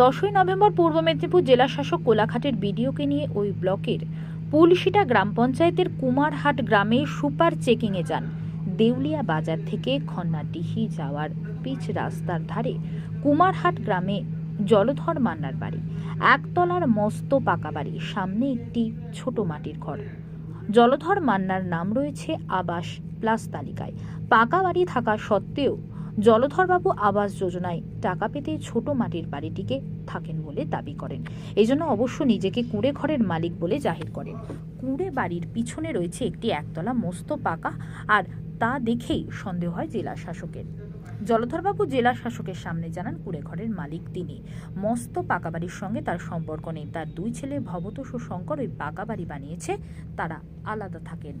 দশই নভেম্বর পূর্ব মেদিনীপুর জেলা শাসক কোলাঘাটের বিডিওকে নিয়ে ওই ব্লকের পুলশিটা গ্রাম পঞ্চায়েতের কুমারহাট গ্রামে সুপার চেকিংয়ে যান। দেউলিয়া বাজার থেকে খন্নাডিহি যাওয়ার পিচ রাস্তার ধারে কুমারহাট গ্রামে জলধর মান্নার বাড়ি। একতলার মস্ত পাকা বাড়ি, সামনে একটি ছোট মাটির ঘর। জলধর মান্নার নাম রয়েছে আবাস প্লাস তালিকায়। পাকা বাড়ি থাকা সত্ত্বেও জলধরবাবু আবাস যোজনায় টাকা পেতে ছোট মাটির বাড়িটিকে থাকেন বলে দাবি করেন। এই জন্য অবশ্য নিজেকে কুঁড়ে ঘরের মালিক বলে জাহির করেন। কুঁড়ে বাড়ির পিছনে রয়েছে একটি একতলা মস্ত পাকা আর তা দেখেই সন্দেহ হয় জেলা শাসকের জলধরবাবু জেলা শাসকের সামনে জানান, কুড়ে ঘরের মালিক তিনি। মস্ত পাকা বাড়ির সঙ্গে তার সম্পর্ক নেই। তার দুই ছেলে ভবতোষ ও শঙ্কর ওই পাকা বাড়ি বানিয়েছে, তারা আলাদা থাকেন।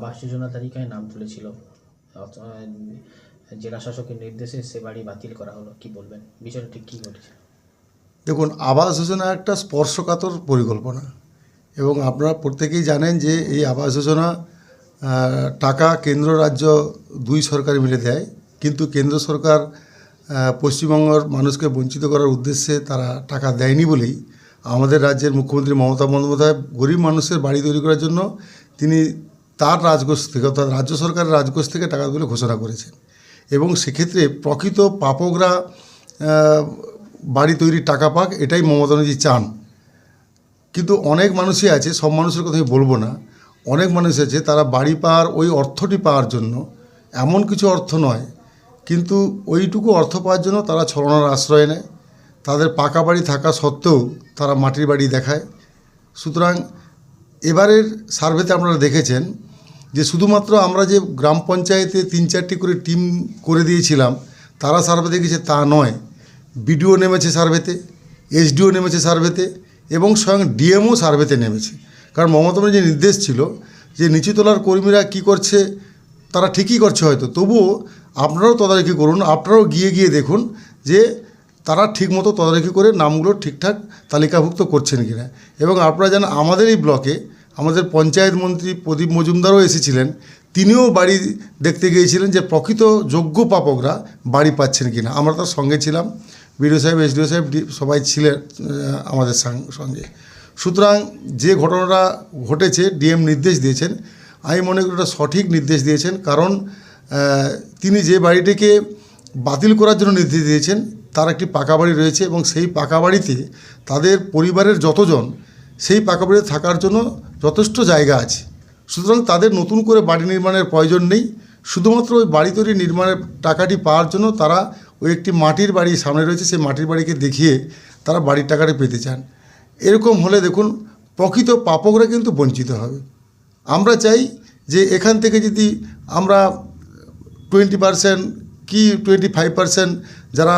আবাস যোজনা তালিকায় নাম তুলেছিল। জেলা শাসকের নির্দেশে সে বাড়ি বাতিল করা হলো। কি বলবেন? বিষয়টা ঠিক কী ঘটেছে দেখুন, আবাস যোজনা একটা স্পর্শকাতর পরিকল্পনা এবং আপনারা প্রত্যেকেই জানেন যে এই আবাস যোজনা টাকা কেন্দ্র রাজ্য দুই সরকার মিলে দেয়। কিন্তু কেন্দ্র সরকার পশ্চিমবঙ্গের মানুষকে বঞ্চিত করার উদ্দেশ্যে তারা টাকা দেয়নি বলেই আমাদের রাজ্যের মুখ্যমন্ত্রী মমতা বন্দ্যোপাধ্যায় গরিব মানুষের বাড়ি তৈরি করার জন্য তিনি তার রাজকোষ থেকে অর্থাৎ রাজ্য সরকারের রাজকোষ থেকে টাকাগুলো ঘোষণা করেছেন। এবং সেক্ষেত্রে প্রকৃত পাপকরা বাড়ি তৈরির টাকা পাক, এটাই মমতা ব্যানার্জি চান। কিন্তু অনেক মানুষই আছে, সব মানুষের কথা আমি বলব না, অনেক মানুষ আছে তারা বাড়ি পাওয়ার, ওই অর্থটি পাওয়ার জন্য এমন কিছু অর্থ নয়, কিন্তু ওইটুকু অর্থ পাওয়ার জন্য তারা ছলনার আশ্রয় নেয়। তাদের পাকা বাড়ি থাকা সত্ত্বেও তারা মাটির বাড়ি দেখায়। সুতরাং এবারের সার্ভেতে আপনারা দেখেছেন যে শুধুমাত্র আমরা যে গ্রাম পঞ্চায়েতে তিন চারটি করে টিম করে দিয়েছিলাম, তারা সার্ভে দেখেছে তা নয়। বিডিও নেমেছে সার্ভেতে, এসডিও নেমেছে সার্ভেতে এবং স্বয়ং ডিএমও সার্ভেতে নেমেছে। কারণ মমতা যে নির্দেশ ছিল যে নিচুতলার কর্মীরা কি করছে, তারা ঠিকই করছে হয়তো। তবুও আপনারাও তদারকি করুন, আপনারাও গিয়ে গিয়ে দেখুন যে তারা ঠিকমতো তদারকি করে নামগুলো ঠিকঠাক তালিকাভুক্ত করছেন কিনা। এবং আপনারা যেন আমাদের এই ব্লকে আমাদের পঞ্চায়েত মন্ত্রী প্রদীপ মজুমদারও এসেছিলেন। তিনিও বাড়ি দেখতে গিয়েছিলেন যে প্রকৃত যোগ্য পাপকরা বাড়ি পাচ্ছেন কিনা। আমরা তার সঙ্গে ছিলাম। বিডিও সাহেব, এসডিও সাহেব সবাই ছিলেন আমাদের সঙ্গে। সুতরাং যে ঘটনাটা ঘটেছে, ডিএম নির্দেশ দিয়েছেন। আমি মনে করি সঠিক নির্দেশ দিয়েছেন। কারণ তিনি যে বাড়িটিকে বাতিল করার জন্য নির্দেশ দিয়েছেন, তার একটি পাকা বাড়ি রয়েছে এবং সেই পাকা বাড়িতে তাদের পরিবারের যতজন সেই পাকা বাড়িতে থাকার জন্য যথেষ্ট জায়গা আছে। সুতরাং তাদের নতুন করে বাড়ি নির্মাণের প্রয়োজন নেই। শুধুমাত্র ওই বাড়ি তৈরি নির্মাণের টাকাটি পাওয়ার জন্য তারা ওই একটি মাটির বাড়ি সামনে রয়েছে, সেই মাটির বাড়িকে দেখিয়ে তারা বাড়ির টাকাটি পেতে চান। এরকম হলে দেখুন, প্রকৃত পাপকরা কিন্তু বঞ্চিত হবে। আমরা চাই যে এখান থেকে যদি আমরা টোয়েন্টি পার্সেন্ট কি টোয়েন্টি ফাইভ পার্সেন্ট যারা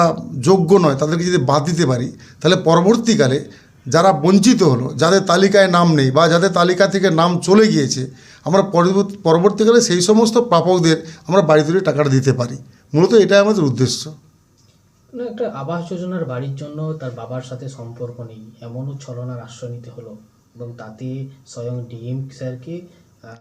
যোগ্য নয়, তাদেরকে যদি বাদ দিতে পারি, তাহলে পরবর্তীকালে যারা বঞ্চিত হলো, যাদের তালিকায় নাম নেই বা যাদের তালিকা থেকে নাম চলে গিয়েছে, আমরা পরবর্তী- পরবর্তীকালে সেই সমস্ত প্রাপকদের আমরা বাড়ি তৈরি টাকাটা দিতে পারি। মূলত এটাই আমাদের উদ্দেশ্য। একটা আবাস যোজনার বাড়ির জন্য তার বাবার সাথে সম্পর্ক নেই, এমনও ছলনার আশ্রয় নিতে হলো এবং তাতে স্বয়ং ডিএম স্যারকে